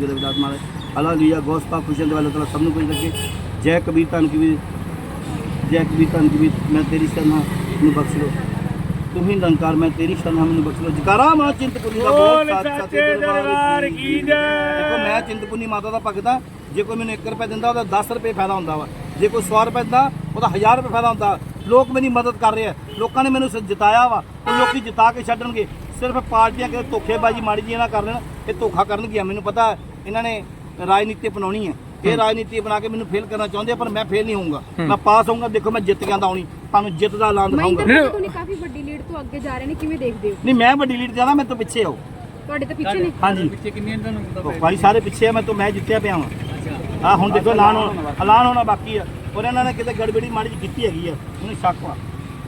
ਦੇ ਵਿਦਾਤ ਮਾਰੇ ਹਾਲੇਲੂਇਆ ਗੋਸਪਾ ਖੁਸ਼ੀਆਂ ਦੇ ਵਾਲੇ ਤਾਲਾ ਸਭ ਨੂੰ ਕੁਝ ਲੱਗੇ। ਜੈ ਕਬੀਰ ਧੰਨ ਕਬੀਰ ਜੈ ਕਬੀਰ ਧੰਨ ਕਬੀਰ ਮੈਂ ਤੇਰੀ ਸ਼ਰਨ ਮੈਨੂੰ ਬਖਸ਼ ਲੋ ਤੂੰ ਹੀ ਨਿਰੰਕਾਰ ਮੈਂ ਤੇਰੀ ਸ਼ਰਨ ਮੈਨੂੰ ਬਖਸ਼ ਲੋ ਜਕਾਰਾ ਮਾ ਚਿੰਤਪੁਰਨੀ ਦਾ ਬੋਲ ਸੱਚੇ ਦਰਬਾਰ ਕੀ ਜੈ। ਦੇਖੋ ਮੈਂ ਚਿੰਤਪੁਰਨੀ ਮਾਤਾ ਦਾ ਭਗਤ ਹਾਂ। ਜੇ ਕੋਈ ਮੈਨੂੰ 1 ਰੁਪਏ ਦਿੰਦਾ ਉਹਦਾ 10 ਰੁਪਏ ਫਾਇਦਾ ਹੁੰਦਾ ਵਾ। ਜੇ ਕੋਈ 100 ਰੁਪਏ ਦਿੰਦਾ ਉਹਦਾ 1000 ਰੁਪਏ ਫਾਇਦਾ ਹੁੰਦਾ। ਲੋਕ ਮੇਰੀ ਮਦਦ ਕਰ ਰਹੇ ਆ। ਲੋਕਾਂ ਨੇ ਮੈਨੂੰ ਜਿਤਾਇਆ ਵਾ। ਉਹ ਲੋਕੀ ਜਿਤਾ ਕੇ ਛੱਡਣਗੇ। ਸਿਰਫ ਪਾਰਟੀਆਂ ਕਿ ਧੋਖੇਬਾਜ਼ੀ ਮਾੜੀ ਜੀ ਨਾ ਕਰ ਲੈਣ ਇਹ ਧੋਖਾ ਕਰਨਗੀਆਂ। ਮੈਨੂੰ ਪਤਾ ਹੈ, ਇਹਨਾਂ ਨੇ ਰਾਜਨੀਤੀ ਅਪਣਾਉਣੀ ਹੈ। ਇਹ ਰਾਜਨੀਤੀ ਬਣਾ ਕੇ ਮੈਨੂੰ ਫੇਲ ਕਰਨਾ ਚਾਹੁੰਦੇ ਆ ਪਰ ਮੈਂ ਫੇਲ ਨਹੀਂ ਹੋਊਂਗਾ। ਮੈਂ ਪਾਸ ਹੋਊਂਗਾ ਦੇਖੋ ਮੈਂ ਜਿੱਤ ਕੇ ਆਂਦਾ ਆਉਣੀ ਤੁਹਾਨੂੰ ਜਿੱਤ ਦਾ ਐਲਾਨ ਦਿਖਾਊਂਗਾ। ਮਹਿੰਦਰ ਤੁਸੀਂ ਕਾਫੀ ਵੱਡੀ ਲੀਡ ਤੋਂ ਅੱਗੇ ਜਾ ਰਹੇ ਨੇ ਕਿਵੇਂ ਦੇਖਦੇ ਹੋ? ਨਹੀਂ ਮੈਂ ਵੱਡੀ ਲੀਡ ਜਾਣਾ ਮੈਂ ਤੋਂ ਪਿੱਛੇ ਆਓ ਤੁਹਾਡੇ ਤਾਂ ਪਿੱਛੇ ਨੇ। ਹਾਂਜੀ। ਪਿੱਛੇ ਕਿੰਨੀਆਂ ਤੁਹਾਨੂੰ ਭਾਈ ਸਾਰੇ ਪਿੱਛੇ ਆ ਮੈਂ ਤੋਂ ਮੈਂ ਜਿੱਤਿਆ ਪਿਆ ਵਾਂ। ਆ ਹੁਣ ਦੇਖੋ ਐਲਾਨ ਹੋਣਾ ਐਲਾਨ ਹੋਣਾ ਬਾਕੀ ਆ। ਔਰ ਇਹਨਾਂ ਨੇ ਕਿਤੇ ਗੜਬੜੀ ਮਾੜੀ ਜਿਹੀ ਕੀਤੀ ਹੈਗੀ ਆ। ਮੈਨੂੰ ਸ਼ੱਕ ਵਾ।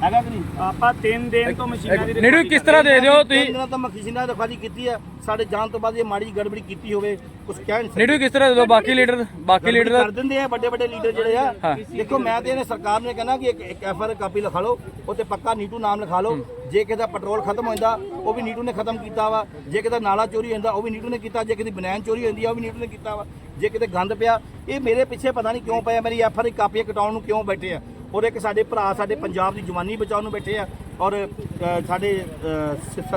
ਹੈਗਾ ਕਿ ਨਹੀਂ? ਆਪਾਂ 3 ਦਿਨ ਤੋਂ ਮਸ਼ੀਨਾਂ ਦੀ ਨੇੜੂ ਕਿਸ ਤਰ੍ਹਾਂ ਦੇ ਦਿਓ ਤੁਸੀਂ? ਇਹਨਾਂ ਤਾਂ ਮੈਂ ਕਿਸੇ ਨਾਲ ਰਖਵਾਲੀ ਕੀਤੀ ਆ ਸਾਡੇ ਜਾਣ ਤੋਂ ਬਾਅਦ ਇਹ ਮਾੜੀ ਜਿਹੀ ਗੜਬੜੀ ਕੀਤੀ ਹੋਵੇ ਕੁਝ ਕਹਿ ਨਹੀਂ ਨੇੜੂ ਕਿਸ ਤਰ੍ਹਾਂ ਦੇ ਦਿਓ? ਬਾਕੀ ਲੀਡਰ ਬਾਕੀ ਲੀਡਰ ਦਾ ਕਰ ਦਿੰਦੇ ਆ ਵੱਡੇ ਵੱਡੇ ਲੀਡਰ ਜਿਹੜੇ ਆ। ਦੇਖੋ ਮੈਂ ਤੇ ਇਹਨੇ ਸਰਕਾਰ ਨੇ ਕਹਿਣਾ ਕਿ ਇੱਕ ਇੱਕ ਐਫਆਰ ਕਾਪੀ ਲਿਖਾ ਲਓ ਉੱਤੇ ਪੱਕਾ ਨੀਟੂ ਨਾਮ ਲਿਖਾ ਲਓ। ਜੇ ਕਿਸੇ ਦਾ ਪੈਟਰੋਲ ਖਤਮ ਹੋ ਜਾਂਦਾ ਉਹ ਵੀ ਨੀਟੂ ਨੇ ਖਤਮ ਕੀਤਾ ਵਾ। ਜੇ ਕਿਸੇ ਦਾ ਨਾਲਾ ਚੋਰੀ ਹੋ ਜਾਂਦਾ ਉਹ ਵੀ ਨੀਟੂ ਨੇ ਕੀਤਾ। ਜੇ ਕਿਸੇ ਦੀ ਬਨੈਣ ਚੋਰੀ ਹੁੰਦੀ ਆ ਉਹ ਵੀ ਨੀਟੂ ਨੇ ਕੀਤਾ ਵਾ। ਜੇ ਕਿਤੇ ਗੰਦ ਪਿਆ ਇਹ ਮੇਰੇ ਪਿੱਛੇ ਪਤਾ ਨਹੀਂ ਕਿਉਂ ਪਿਆ ਮੇਰੀ ਐਫਆਰ ਦੀ ਕਾਪੀਆਂ ਕਟਾਉਣ ਨੂੰ ਕਿਉਂ ਬੈਠੇ ਆ? ਔਰ ਇੱਕ ਸਾਡੇ ਭਰਾ ਸਾਡੇ ਪੰਜਾਬ ਦੀ ਜਵਾਨੀ ਬਚਾਉਣ ਨੂੰ ਬੈਠੇ ਆ ਔਰ ਸਾਡੇ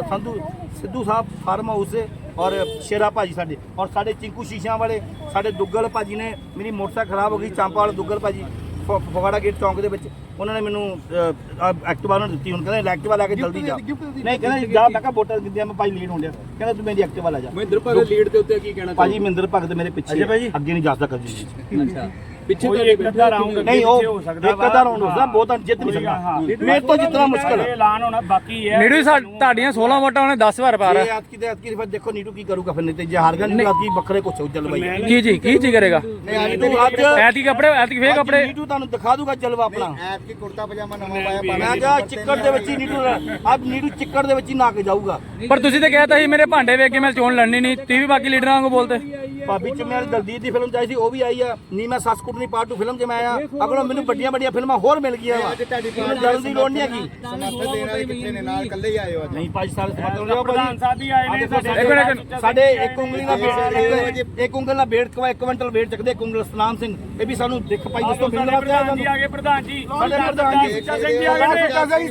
ਸੰਧੂ ਸਿੱਧੂ ਸਾਹਿਬ ਫਾਰਮ ਹਾਊਸ ਔਰ ਸ਼ੇਰਾ ਭਾਜੀ ਸਾਡੇ ਔਰ ਸਾਡੇ ਚਿੰਕੂ ਸ਼ੀਸ਼ਿਆਂ ਵਾਲੇ ਸਾਡੇ ਦੁੱਗਲ ਭਾਜੀ ਨੇ ਮੇਰੀ ਮੋਟਰਸਾਈਕਲ ਖਰਾਬ ਹੋ ਗਈ ਚਾਂਪਾ ਵਾਲੇ ਦੁੱਗਲ ਭਾਜੀ ਫਗਵਾੜਾ ਗੇਟ ਚੌਂਕ ਦੇ ਵਿੱਚ ਉਹਨਾਂ ਨੇ ਮੈਨੂੰ ਐਕਟਿਵਾ ਉਹਨਾਂ ਨੂੰ ਦਿੱਤੀ ਹੁਣ ਕਹਿੰਦੇ ਐਕਟਿਵਾ ਲੈ ਕੇ ਜਲਦੀ ਜਾ। ਨਹੀਂ ਕਹਿੰਦੇ ਜਾ ਮੈਂ ਕਿਹਾ ਵੋਟਰ ਦਿੰਦੇ ਮੈਂ ਭਾਈ ਲੇਟ ਹੋਣ ਡਿਆ ਕਹਿੰਦਾ ਤੂੰ ਮੇਰੀ ਐਕਟਿਵਾ ਲੈ ਜਾ। ਮਹਿੰਦਰ ਭਗਤ ਲੀਡ ਦੇ ਉੱਤੇ ਕੀ ਕਹਿਣਾ ਭਾਜੀ ਮਹਿੰਦਰ ਭਗਤ ਮੇਰੇ ਪਿੱਛੇ। ਅੱਗੇ ਨਹੀਂ ਜਾ ਸਕਦਾ ਜੀ। ਅੱਛਾ। ਪਿੱਛੇ ਤਾਂ ਇੱਕ ਅੱਧਾ ਰਾਉਂਡ ਨਹੀਂ ਉਹ ਇੱਕ ਅੱਧਾ ਰਾਉਂਡ ਹੋ ਸਕਦਾ ਬਹੁਤਾ ਜਿੱਤ ਨਹੀਂ ਸਕਦਾ। ਮੇਰੇ ਤੋਂ ਜਿੱਤਣਾ ਮੁਸ਼ਕਲ ਹੈ ਐਲਾਨ ਹੋਣਾ ਬਾਕੀ ਹੈ ਨੇੜੂ ਸਾ ਤੁਹਾਡੀਆਂ 16 ਵੋਟਾਂ ਉਹਨੇ 10 ਵਾਰ ਪਾ ਜੇ ਰਿਹਾ ਐਤਕੀ ਤੇ ਐਤਕੀ ਫਿਰ ਦੇਖੋ ਨੀਟੂ ਕੀ ਕਰੂਗਾ ਫਿਰ ਨਹੀਂ ਤੇ ਜੇ ਹਾਰ ਗਿਆ ਨੀਟੂ ਐਤਕੀ ਵੱਖਰੇ ਕੁਛ ਹੋ ਚੱਲ ਬਾਈ। ਕੀ ਜੀ ਕੀ ਜੀ ਕਰੇਗਾ? ਨਹੀਂ ਨੀਟੂ ਅੱਜ ਐਤਕੀ ਕੱਪੜੇ ਐਤਕੀ ਫੇਰ ਕੱਪੜੇ। ਨੀਟੂ ਤੁਹਾਨੂੰ ਦਿਖਾ ਦੂਗਾ ਜਲਵਾ ਆਪਣਾ। ਐਤਕੀ ਕੁੜਤਾ ਪਜਾਮਾ ਨਵਾਂ ਪਾਇਆ ਮੈਂ ਕਿਹਾ ਚਿੱਕੜ ਦੇ ਵਿੱਚ ਹੀ ਨੀਟੂ ਅੱਜ ਨੀਟੂ ਚਿੱਕੜ ਦੇ ਵਿੱਚ ਹੀ ਨਾ ਕੇ ਜਾਊਗਾ। ਪਰ ਤੁਸੀਂ ਤਾਂ ਕਹਿਤਾ ਸੀ ਮੇਰੇ ਭਾਂਡੇ ਵੇਖ ਕੇ ਮੈਂ ਚੋਣ ਲੜਨੀ ਨਹੀਂ। ਤੁਸੀਂ ਵੀ ਬਾਕੀ ਲੀਡਰਾਂ ਵਾਂਗੂ ਬੋਲਦੇ। ਭਾਬੀ ਚ ਮੈਂ ਦਲਜੀਤ ਦੀ ਫਿਲਮ ਚਾਹੀ ਸੀ ਉਹ ਵੀ ਆਈ ਆ। ਨੀ ਮੈਂ ਸੱਸ ਕੁੱਟਣੀ ਪਾਰਟ 2 ਫਿਲਮ ਚ ਮੈਂ ਆਇਆ। ਅਗਲੋਂ ਮੈਨੂੰ ਵੱਡੀਆਂ ਵੱਡੀਆਂ ਫਿਲਮਾਂ ਹੋਰ ਮਿਲ ਗਈਆਂ ਵਾ। ਮੈਨੂੰ ਜਲਦੀ ਦੀ ਲੋੜ ਨਹੀਂ ਹੈਗੀ। ਸਮਰਥਨ ਵਾਲੇ ਕਿੱਥੇ ਨੇ? ਨਾਲ ਇਕੱਲੇ ਹੀ ਆਏ ਹੋ ਅੱਜ। ਨਹੀਂ ਭਾਈ ਸਾਰੇ ਸਮਝਦੇ ਹੋ ਪ੍ਰਧਾਨ ਸਾਹਿਬ ਵੀ ਆਏ ਨੇ ਸਾਡੇ ਇੱਕ। ਸਾਡੇ ਉਂਗਲੀ ਨਾਲ ਬੇੜ ਇੱਕ- ਉਂਗਲ ਨਾਲ ਬੇੜ ਕਵਾ ਇੱਕ ਕੁਇੰਟਲ ਬੇੜ ਚੱਕਦੇ ਇੱਕ ਉਂਗਲ ਸਤਨਾਮ ਸਿੰਘ। ਇਹ ਵੀ ਸਾਨੂੰ ਦਿਖ ਭਾਈ ਦੱਸੋ ਮਿਲਣ ਸਾਡੇ ਵਾਸਤੇ ਆਇਆ ਪ੍ਰਧਾਨ ਜੀ ਆ ਗਏ ਪ੍ਰਧਾਨ ਜੀ। ਸਾਡੇ ਪ੍ਰਧਾਨ ਜੀ। ਸੁੱਚਾ ਸਿੰਘ ਜੀ ਆ ਗਏ ਨੇ। Sucha Singh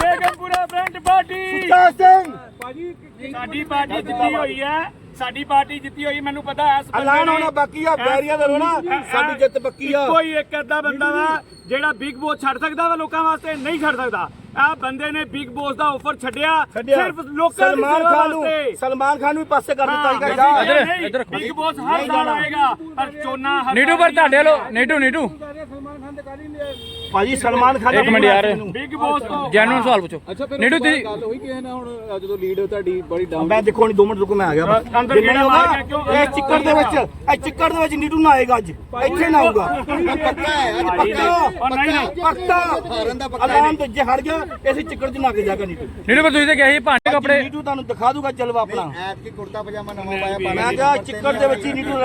Begampura front party. ਸੁੱਚਾ ਸਿੰਘ। ਸਾਡੀ ਪਾਰਟੀ ਜਿੱਤੀ ਹੋਈ ਹੈ। ਸਾਡੀ ਪਾਰਟੀ ਜਿੱਤੀ ਹੋਈ ਮੈਨੂੰ ਪਤਾ ਬੰਦੇ ਐਲਾਨ ਹੋਣਾ ਬਾਕੀ ਆ ਬੈਰੀਆਂ ਦਾ ਰੋਣਾ ਸਾਡੀ ਜਿੱਤ ਪੱਕੀ ਆ। ਕੋਈ ਇੱਕ ਅੱਧਾ ਬੰਦਾ ਵਾ ਜਿਹੜਾ ਬਿਗ ਬੋਸ ਛੱਡ ਸਕਦਾ ਵਾ ਲੋਕਾਂ ਵਾਸਤੇ ਨਹੀਂ ਛੱਡ ਸਕਦਾ। ਆ ਬੰਦੇ ਨੇ ਬਿਗ ਬੋਸ ਦਾ ਆਫਰ ਛੱਡਿਆ ਸਿਰਫ ਲੋਕਾਂ ਦੀ ਸਲਮਾਨ ਖਾਨ ਨੂੰ ਸਲਮਾਨ ਖਾਨ ਨੂੰ ਵੀ ਪਾਸੇ ਕਰ ਦਿੱਤਾ ਹਾਂ, ਸੀਗਾ ਅਸੀਂ ਜਾ ਇੱਧਰ- ਨਹੀਂ, ਇੱਧਰ ਰੱਖੋ। ਬਿਗ ਬੋਸ ਹਰ ਸਾਲ। ਆਏਗਾ ਪਰ ਚੋਣਾ ਹਰ ਨੀਟੂ ਪਰ ਤੁਹਾਡੇ ਲੋ ਨੀਟੂ ਨੀਟੂ ਭਾਜੀ ਸਲਮਾਨ ਖਾਨ ਇੱਕ ਮਿੰਟ ਯਾਰ। ਬਿਗ ਬੋਸ ਤੋਂ ਜੈਨੂਨ ਸਵਾਲ ਪੁੱਛੋ ਨੀਟੂ ਤੁਸੀਂ ਗੱਲ ਹੋਈ ਕਿ ਨਾ ਹੁਣ ਜਦੋਂ ਲੀਡ ਤੁਹਾਡੀ ਬੜੀ ਡਾਊਨ ਮੈਂ ਦੇਖੋ ਨਹੀਂ 2 ਮਿੰਟ ਰੁਕੋ ਮੈਂ ਆ ਗਿਆ ਅੰਦਰ ਹੋਗਾ, ਮਾਰ ਇਹ ਚਿੱਕੜ ਦੇ ਵਿੱਚ ਇਹ ਚਿੱਕੜ ਦੇ ਵਿੱਚ ਨੀਟੂ ਨਾ ਆਏਗਾ ਅੱਜ ਇੱਥੇ ਨਾ ਆਊਗਾ ਪੱਕਾ ਹੈ ਅੱਜ ਪੱਕਾ ਪੱਕਾ ਹਾਰਨ ਦਾ ਪੱਕਾ ਅਲਾਮ ਤੇ ਜੇ ਹਟ ਗਿਆ ਇਸੇ ਚਿੱਕੜ 'ਚ ਨਾ ਕੇ ਜਾਗਾ ਨੀਟੂ। ਨੀਟੂ ਪਰ ਤੁਸੀਂ ਤਾਂ ਕਿਹਾ ਸੀ ਭਾਂਡੇ ਕੱਪੜੇ ਨੀਟੂ ਤੁਹਾਨੂੰ ਦਿਖਾ ਦੂਗਾ ਜਲਵਾ ਆਪਣਾ। ਐਤਕੀ ਕੁੜਤਾ ਪਜਾਮਾ ਨਵਾਂ ਪਾਇਆ ਮੈਂ ਕਿਹਾ ਚਿੱਕੜ ਦੇ ਵਿੱਚ ਹੀ ਨੀਟੂ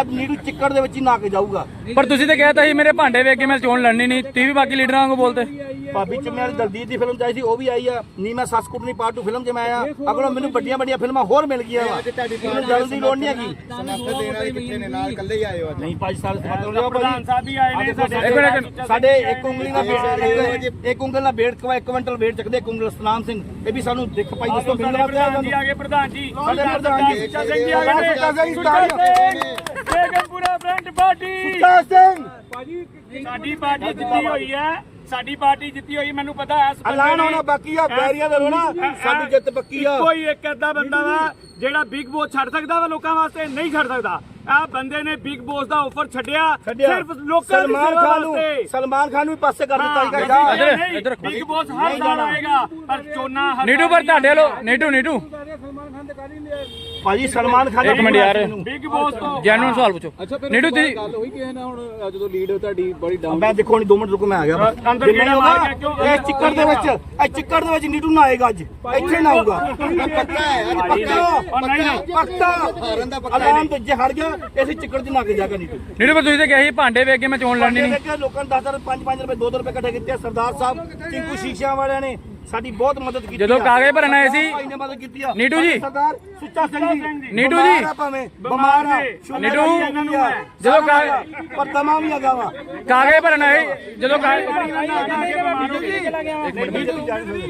ਅੱਜ ਨੀਟੂ ਚਿੱਕੜ ਦੇ ਵਿੱਚ ਹੀ ਨਾ ਕੇ ਜਾਊਗਾ। ਪਰ ਤੁਸੀਂ ਤਾਂ ਕਹਿਤਾ ਸੀ ਮੇਰੇ ਭਾਂਡੇ ਵੇਖ ਕੇ ਮੈਂ ਚੋਣ ਲੜਨੀ ਨਹੀਂ ਤੁਸੀਂ ਵੀ ਬਾਕੀ ਲੀਡਰਾਂ ਵਾਂਗੂ ਬੋਲਦੇ। ਭਾਬੀ ਚ ਮੈਂ ਦਲਜੀਤ ਦੀ ਫਿਲਮ ਚਾਹੀ ਸੀ ਉਹ ਵੀ ਆਈ ਆ। ਨੀ ਮੈਂ ਸੱਸ ਕੁੱਟਣੀ ਪਾਰਟ 2 ਫਿਲਮ ਚ ਮੈਂ ਆਇਆ। ਅਗਲੋਂ ਮੈਨੂੰ ਵੱਡੀਆਂ ਵੱਡੀਆਂ ਫਿਲਮਾਂ ਹੋਰ ਮਿਲ ਗਈਆਂ ਵਾ। ਮੈਨੂੰ ਜਲਦੀ ਦੀ ਲੋੜ ਨਹੀਂ ਹੈਗੀ। ਸਮਰਥਨ ਦੇਣ ਵਾਲੇ ਕਿੱਥੇ ਨੇ ਨਾਲ ਇਕੱਲੇ ਹੀ ਆਏ ਹੋ ਅੱਜ ਨਹੀਂ ਭਾਈ। ਸਾਰੇ ਸਮਝਦੇ ਹੋ ਪ੍ਰਧਾਨ ਸਾਹਿਬ ਵੀ ਆਏ ਨੇ ਸਾਡੇ ਇੱਕ। ਸਾਡੇ ਉਂਗਲੀ ਨਾਲ ਬੇੜ ਇੱਕ- ਇੱਕ ਉਂਗਲ ਨਾਲ ਬੇੜ ਕਵਾ ਇੱਕ ਕੁਇੰਟਲ ਬੇੜ ਚੱਕਦੇ ਇੱਕ ਉਂਗਲ ਸਤਨਾਮ ਸਿੰਘ। ਇਹ ਵੀ ਸਾਨੂੰ ਦਿਖ ਭਾਈ ਦੱਸੋ ਮਿਲਣ ਸਾਡੇ ਵਾਸਤੇ ਆਇਆ ਪ੍ਰਧਾਨ ਜੀ ਆ ਗਏ ਪ੍ਰਧਾਨ ਜੀ। ਸਾਡੇ ਪ੍ਰਧਾਨ ਜੀ। ਸੁੱਚਾ ਸਿੰਘ ਜੀ ਆ ਗਏ ਨੇ। Sucha Singh Sucha star. Singh. Begampura front party. Sucha Singh. ਸਾਡੀ ਪਾਰਟੀ ਜਿੱਤੀ ਹੋਈ ਹੈ। ਸਾਡੀ ਪਾਰਟੀ ਜਿੱਤੀ ਹੋਈ ਮੈਨੂੰ ਪਤਾ ਹੈ ਇਸ ਬੰਦੇ ਐਲਾਨ ਹੋਣਾ ਬਾਕੀ ਆ ਬੈਰੀਆਂ ਦਾ ਰੋਣਾ ਸਾਡੀ ਜਿੱਤ ਪੱਕੀ ਆ। ਕੋਈ ਇੱਕ ਅੱਧਾ ਬੰਦਾ ਵਾ ਜਿਹੜਾ ਬਿਗ ਬੋਸ ਛੱਡ ਸਕਦਾ ਵਾ ਲੋਕਾਂ ਵਾਸਤੇ ਨਹੀਂ ਛੱਡ ਸਕਦਾ। ਆ ਬੰਦੇ ਨੇ ਬਿਗ ਬੋਸ ਦਾ ਆਫਰ ਛੱਡਿਆ ਛੱਡਿਆ। ਸਿਰਫ ਲੋਕਾਂ ਦੀ ਸਲਮਾਨ ਸੇਵਾ ਖਾਨ ਨੂੰ ਵਾਸਤੇ। ਸਲਮਾਨ ਖਾਨ ਨੂੰ ਵੀ ਪਾਸੇ ਕਰ ਦਿੱਤਾ ਸੀਗਾ ਜਾ ਇੱਧਰ-। ਬਿਗ ਬੋਸ ਹਰ ਸਾਲ ਜਾਣਾ। ਆਏਗਾ ਪਰ ਹਰ ਨੀਟੂ ਸਾਲ ਪਰ ਤੁਹਾਡੇ ਲੋ ਨੀਟੂ ਨੀਟੂ। ਭਾਜੀ ਸਲਮਾਨ ਖਾਨ ਇੱਕ ਮਿੰਟ ਯਾਰ। ਬਿਗ ਬੋਸ ਤੋਂ। ਜੈਨੂਨ ਸਵਾਲ ਪੁੱਛੋ। ਨੀਟੂ ਤੁਸੀਂ ਗੱਲ ਹੋਈ ਕਿ ਨਾ ਹੁਣ ਜਦੋਂ ਲੀਡ ਤੁਹਾਡੀ ਬੜੀ ਡਾਊਨ ਮੈਂ ਦੇਖੋ ਨਹੀਂ 2 ਮਿੰਟ ਰੁਕੋ ਮੈਂ ਆ ਗਿਆ ਅੰਦਰ ਮਾਰ ਕਿਉਂ- ਇਹ ਚਿੱਕੜ ਦੇ ਵਿੱਚ ਇਹ ਚਿੱਕੜ ਦੇ ਵਿੱਚ ਨੀਟੂ ਨਾ ਆਏਗਾ ਅੱਜ। ਇੱਥੇ ਨਾ ਆਊਗਾ। ਪੱਕਾ ਹੈ ਅੱਜ ਪੱਕਾ ਪੱਕਾ ਹਾਰਨ ਦਾ ਪੱਕਾ ਅਲਾਮ ਤੇ ਜੇ ਹਟ ਗਿਆ ਇਸੇ ਚਿੱਕੜ 'ਚ ਨਾ ਕੇ ਜਾਗਾ ਨੀਟੂ ਨੀਟੂ ਪਰ ਤੁਸੀਂ ਤਾਂ ਕਿਹਾ ਸੀ ਭਾਂਡੇ ਵੇਖ ਕੇ ਮੈਂ ਚੋਣ ਲੜਨੀ ਨਹੀਂ ਲੋਕਾਂ ਨੇ 10 ਰੁਪਏ 5 5 ਰੁਪਏ 2 ਰੁਪਏ ਇਕੱਠੇ ਕੀਤੇ। ਸਰਦਾਰ ਸਾਹਿਬ ਚਿੰਕੂ ਸ਼ੀਸ਼ਿਆਂ ਵਾਲਿਆਂ ਨੇ। ਸਾਡੀ ਬਹੁਤ ਮਦਦ ਕੀਤੀ ਜਦੋਂ। ਕਾਗਜ਼ ਭਰਨ ਆਏ ਸੀ- ਭਾਈ ਨੇ ਮਦਦ ਕੀਤੀ ਆ। ਨੀਟੂ ਜੀ। ਸਰਦਾਰ ਸੁੱਚਾ ਸਿੰਘ ਜੀ। ਨੀਟੂ ਜੀ। ਭਾਵੇਂ ਬਿਮਾਰ ਆ। ਜੀ। ਨੀਟੂ। ਜਦੋਂ ਕਾਗਜ਼- ਪਰ ਤਮਾ ਵੀ ਹੈਗਾ ਵਾ। ਕਾਗਜ਼ ਭਰਨ ਆਏ ਜਦੋਂ ਕਾਗਜ਼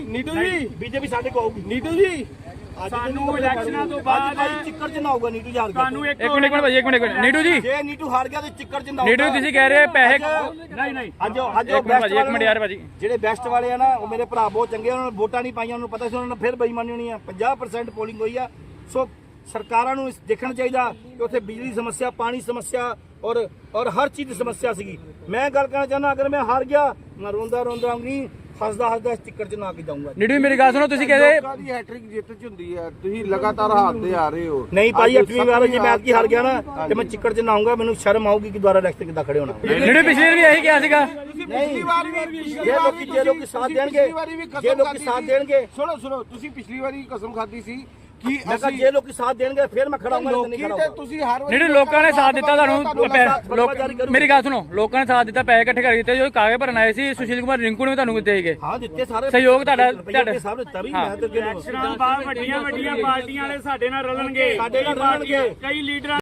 ਨੀਟੂ ਜੀ। ਬੀਜੇਪੀ ਸਾਡੇ ਕੋਲ ਆਊਗੀ। ਨੀਟੂ ਜੀ। ਸਾਨੂੰ ਇਲੈਕਸ਼ਨਾਂ ਤੋਂ ਅੱਜ ਬਾਅਦ ਭਾਈ ਚਿੱਕੜ ਚ ਨਾ ਆਊਗਾ ਨੀਟੂ ਗਿਆ ਤੁਹਾਨੂੰ ਇੱਕ ਇੱਕ ਮਿੰਟ ਇੱਕ ਮਿੰਟ ਭਾਜੀ ਇੱਕ ਮਿੰਟ ਇੱਕ ਮਿੰਟ। ਨੀਟੂ ਜੀ? ਜੇ ਨੀਟੂ ਹਾਰ ਗਿਆ ਤੇ ਚਿੱਕੜ ਚ ਨਾ ਨੀਟੂ ਤੁਸੀਂ ਕਹਿ ਰਹੇ ਪੈਸੇ ਨਹੀਂ ਨਹੀਂ। ਅੱਜ ਅੱਜ ਇੱਕ ਮਿੰਟ ਭਾਜੀ ਇੱਕ ਮਿੰਟ ਯਾਰ ਭਾਜੀ। ਜਿਹੜੇ ਬੈਸਟ ਵਾਲੇ ਆ ਨਾ ਉਹ ਮੇਰੇ ਭਰਾ ਬਹੁਤ ਚੰਗੇ ਆ, ਉਹਨਾਂ ਨੇ ਵੋਟਾਂ ਨਹੀਂ ਪਾਈਆਂ ਉਹਨਾਂ ਨੂੰ ਪਤਾ ਸੀ ਉਹਨਾਂ ਨੇ ਫਿਰ ਬੇਈਮਾਨੀ ਹੋਣੀ ਆ। 50% ਪੋਲਿੰਗ ਹੋਈ ਆ। ਸੋ ਸਰਕਾਰਾਂ ਨੂੰ ਇਸ ਦੇਖਣਾ ਚਾਹੀਦਾ ਕਿ ਉੱਥੇ ਬਿਜਲੀ ਸਮੱਸਿਆ ਪਾਣੀ ਸਮੱਸਿਆ ਔਰ ਔਰ ਹਰ ਚੀਜ਼ ਦੀ ਸਮੱਸਿਆ ਸੀਗੀ। ਮੈਂ ਗੱਲ ਕਰਨਾ ਚਾਹੁੰਦਾ ਅਗਰ ਮੈਂ ਹਾਰ ਗਿਆ ਮੈਂ ਰੋਂਦਾ ਰੋਂਦਾ ਨਹੀਂ ਹੱਸਦਾ ਹੱਸਦਾ ਚੱਕਰ 'ਚ ਨਾ ਕੇ ਜਾਊਂਗਾ ਜੀ। ਮੇਰੀ ਗੱਲ ਸੁਣੋ ਤੁਸੀਂ ਕਹਿੰਦੇ ਲੋਕਾਂ ਦੀ ਹੈਟ੍ਰਿਕ ਜਿੱਤ ਚ ਹੁੰਦੀ ਹੈ। ਤੁਸੀਂ ਲਗਾਤਾਰ ਹਾਰਦੇ ਆ ਰਹੇ ਹੋ। ਨਹੀਂ ਭਾਈ ਅੱਠਵੀਂ ਵਾਰ ਜੇ ਮੈਂ ਕੀ ਹਾਰ ਗਿਆ ਨਾ। ਤੇ ਮੈਂ ਚਿੱਕੜ 'ਚ ਨਾ ਆਊਂਗਾ ਮੈਨੂੰ ਸ਼ਰਮ ਆਊਗੀ ਕਿ ਦੁਬਾਰਾ ਇਲੈਕਸ਼ਨ ਕਿੱਦਾਂ ਖੜੇ ਹੋਣਾ। ਨੀਟੂ ਪਿਛਲੀ ਵਾਰ ਵੀ ਇਹੀ ਕਿਹਾ ਸੀਗਾ। ਨਹੀਂ ਜੇ ਲੋਕੀ ਜੇ ਲੋਕੀ ਸਾਥ ਦੇਣਗੇ ਜੇ ਲੋਕੀ ਸਾਥ ਦੇਣਗੇ। ਸੁਣੋ ਸੁਣੋ ਤੁਸੀਂ ਪਿਛਲੀ ਵਾਰੀ ਕਸਮ ਖਾਦੀ ਸੀ। ਕਿ ਮੈਂ ਕਿਹਾ ਜੇ ਲੋਕੀ ਸਾਥ ਦੇਣਗੇ ਫਿਰ ਮੈਂ ਖੜਾ ਹੋਊਂਗਾ ਨਹੀਂ ਲੋਕੀ ਖੜਾ ਤੇ ਹੋਊਂਗਾ ਤੁਸੀਂ ਹਰ ਵਾਰੀ ਨੀਟੂ ਲੋਕਾਂ ਨੇ ਸਾਥ ਦਿੱਤਾ ਤੁਹਾਨੂੰ ਲੋਕ। ਮੇਰੀ ਗੱਲ ਸੁਣੋ ਲੋਕਾਂ ਨੇ ਸਾਥ ਦਿੱਤਾ ਪੈਸੇ ਇਕੱਠੇ ਕਰ ਦਿੱਤੇ ਜੋ ਕਾਗਜ਼ ਭਰਨ ਆਏ ਸੀ ਸੁਸ਼ੀਲ ਕੁਮਾਰ ਰਿੰਕੂ ਨੇ ਵੀ ਤੁਹਾਨੂੰ ਦਿੱਤੇ ਸੀਗੇ ਹਾਂ ਦਿੱਤੇ ਸਾਰੇ ਸਹਿਯੋਗ ਤੁਹਾਡਾ- ਰੁਪਈਏ ਤੁਹਾਡਾ- ਸਭ ਦਿੱਤਾ ਵੀ ਹਾਂ। ਮੈਂ ਤੇ ਅੱਗੇ ਨੂੰ- ਇਲੈਕਸ਼ਨਾਂ ਤੋਂ ਬਾਅਦ ਵੱਡੀਆਂ ਵੱਡੀਆਂ ਪਾਰਟੀਆਂ ਵਾਲੇ ਸਾਡੇ ਨਾਲ ਰਲਣਗੇ ਸਾਡੇ ਨਾਲ ਰਲਣਗੇ। ਕਈ ਲੀਡਰਾਂ